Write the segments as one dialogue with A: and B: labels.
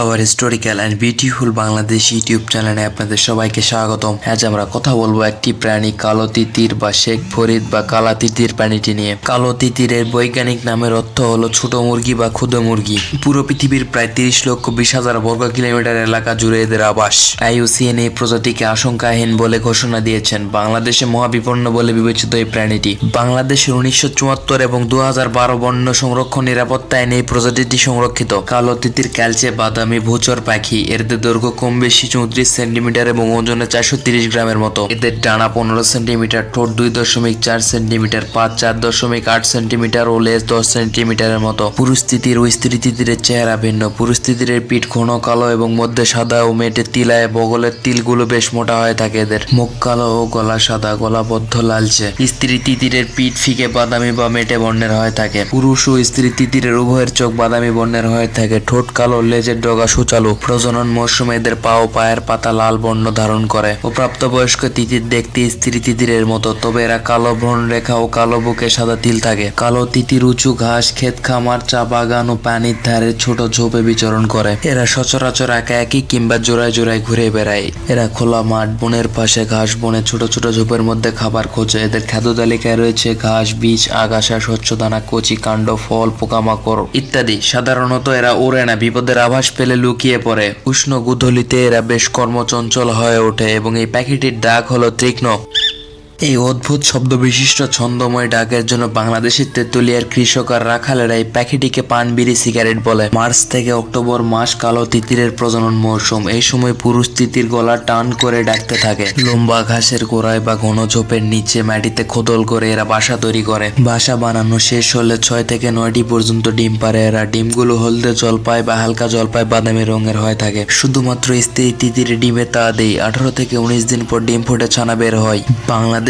A: Our historical and beautiful Bangladesh YouTube চ্যানেলে আপনাদের সবাইকে স্বাগতম। আজ আমরা কথা বলব একটি প্রাণী, কালো তিতির বা শেখ ফরিদ বা কালা তিতির প্রাণীটি নিয়ে। কালো তিতিরের বৈজ্ঞানিক নামের অর্থ হলো ছোট মুরগি বা ক্ষুদ্র মুরগি। পুরো পৃথিবীর প্রায় তিরিশ লক্ষ বিশ হাজার বর্গ কিলোমিটার এলাকা জুড়ে এদের আবাস। আইউসিএন এই প্রজাতিকে আশঙ্কাহীন বলে ঘোষণা দিয়েছেন বাংলাদেশে মহাবিপন্ন বলে বিবেচিত এই প্রাণীটি। বাংলাদেশের উনিশশো চুয়াত্তর এবং দু হাজার বারো বন্য সংরক্ষণ নিরাপত্তা আইনে এই প্রজাতিটি সংরক্ষিত। কালো তিতির ক্যালচে বাদামি ভূচর পাখি। এদের দৈর্ঘ্য কম বেশি চৌত্রিশ সেন্টিমিটার এবং ওজনে চারশো তিরিশ গ্রামের মতো। এদের ডানা পনেরো সেন্টিমিটার, ঠোঁট দুই দশমিক চার সেন্টিমিটার পাঁচ চার দশমিক আট সেন্টিমিটার ও লেজ দশ সেন্টিমিটারের মতো। পুরুষ তিতির ও স্ত্রী তিতিরের চেহারা ভিন্ন। পুরুষ তিতিরের পিঠ ঘন কালো এবং মধ্যে সাদা ও মেটে তিলায় বগলের তিলগুলো বেশ মোটা হয়ে থাকে এদের। মুখ কালো ও গলা সাদা, গলাবদ্ধ লালচে। স্ত্রী তিতিরের পিঠ ফিকে বাদামি বা মেটে বর্ণের হয়ে থাকে। পুরুষ ও স্ত্রী তিতিরের উভয়ের চোখ বাদামি বর্ণের হয়ে থাকে। ঠোঁট কালো, লেজের ডগা সুচালু প্রজনন মৌসুমে এদের পা ও পায়ের পাতা লাল বর্ণ ধারণ করে। ও প্রাপ্তবয়স্ক তিতির দেখতে স্ত্রী তিতিরের মতো, তবে এরা কালো ভ্রণ রেখা ও কালো বুকে সাদা তিল থাকে। কালো তিতির উঁচু ঘাস, ক্ষেত খামার, চা বাগান ও পানির ধারে ছোট ঝোপে বিচরণ করে। এরা সচরাচর একা একই কিংবা জোড়ায় জোড়ায় ঘুরে বেড়ায়। এরা খোলা মাঠ, বনের পাশে ঘাস বনে ছোট ছোট ঝোপের মধ্যে খাবার খোঁজে। এদের খাদ্য তালিকায় রয়েছে ঘাস, বীজ, আগাছা শস্য দানা কচি কাণ্ড, ফল, পোকামাকড় ইত্যাদি। সাধারণত এরা ওড়ে না, বিপদের আভাস পেলে লুকিয়ে পড়ে। উষ্ণ গুধলিতে এরা বেশ কর্মচঞ্চল হয়ে ওঠে এবং এই পাখিটির ডাক হলো তীক্ষ্ণ। এই অদ্ভুত শব্দ বিশিষ্ট ছন্দময় ডাকের জন্য বাংলাদেশের তেঁতুলিয়ার কৃষক আর রাখালেরা এই পাখিটিকে পানবিড়ি সিগারেট বলে। মার্চ থেকে অক্টোবর মাস কালো তিতিরের প্রজনন মৌসুম এই সময় পুরুষ তিতির গলা টান করে ডাকতে থাকে। লম্বা ঘাসের গোড়ায় বা ঘন ঝোপের নিচে মাটিতে খোদল করে এরা বাসা তৈরি করে। বাসা বানানো শেষ হলে ছয় থেকে নয়টি পর্যন্ত ডিম পারে এরা। ডিমগুলো হলদে জলপাই বা হালকা জলপাই বাদামি রঙের হয়ে থাকে। শুধুমাত্র স্ত্রী তিতির ডিমে তা দেই। আঠারো থেকে উনিশ দিন পর ডিম ফুটে ছানা বের হয়।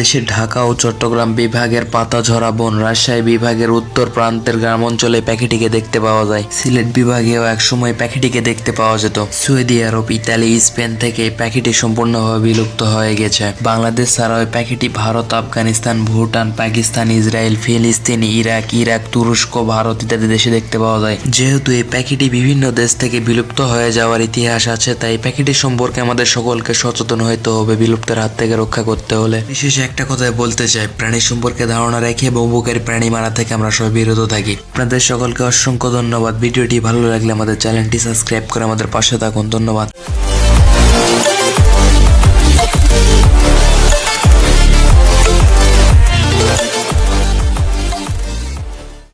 A: বাংলাদেশের ঢাকা ও চট্টগ্রাম বিভাগের পাতাঝরা বন রাজশাহী বিভাগের উত্তর প্রান্তের গ্রাম অঞ্চলে পাখিটিকে দেখতে পাওয়া যায়। সিলেট বিভাগেও একসময় পাখিটিকে দেখতে পাওয়া যেত। সৌদি আরব, ইতালি, স্পেন থেকে পাখিটি সম্পূর্ণভাবে বিলুপ্ত হয়ে গেছে। বাংলাদেশ ছাড়াও পাখিটি ভারত, আফগানিস্তান, ভুটান, পাকিস্তান, ইসরায়েল, ফিলিস্তিন, ইরাক ইরাক, তুরস্ক, ভারত ইত্যাদি দেশে দেখতে পাওয়া যায়। যেহেতু এই পাখিটি বিভিন্ন দেশ থেকে বিলুপ্ত হয়ে যাওয়ার ইতিহাস আছে, তাই পাখিটি সম্পর্কে আমাদের সকলকে সচেতন হইতে হবে, বিলুপ্তের হাত থেকে রক্ষা করতে হলে। বিশেষ একটা কথাই বলতে চাই। প্রাণী সম্পর্কে ধারণা রেখে এবং বুকের প্রাণী মারা থেকে আমরা সবাই বিরত থাকি। আপনাদের সকলকে অসংখ্য ধন্যবাদ। ভিডিওটি ভালো লাগলে আমাদের চ্যানেলটি সাবস্ক্রাইব করে আমাদের পাশে থাকুন। ধন্যবাদ।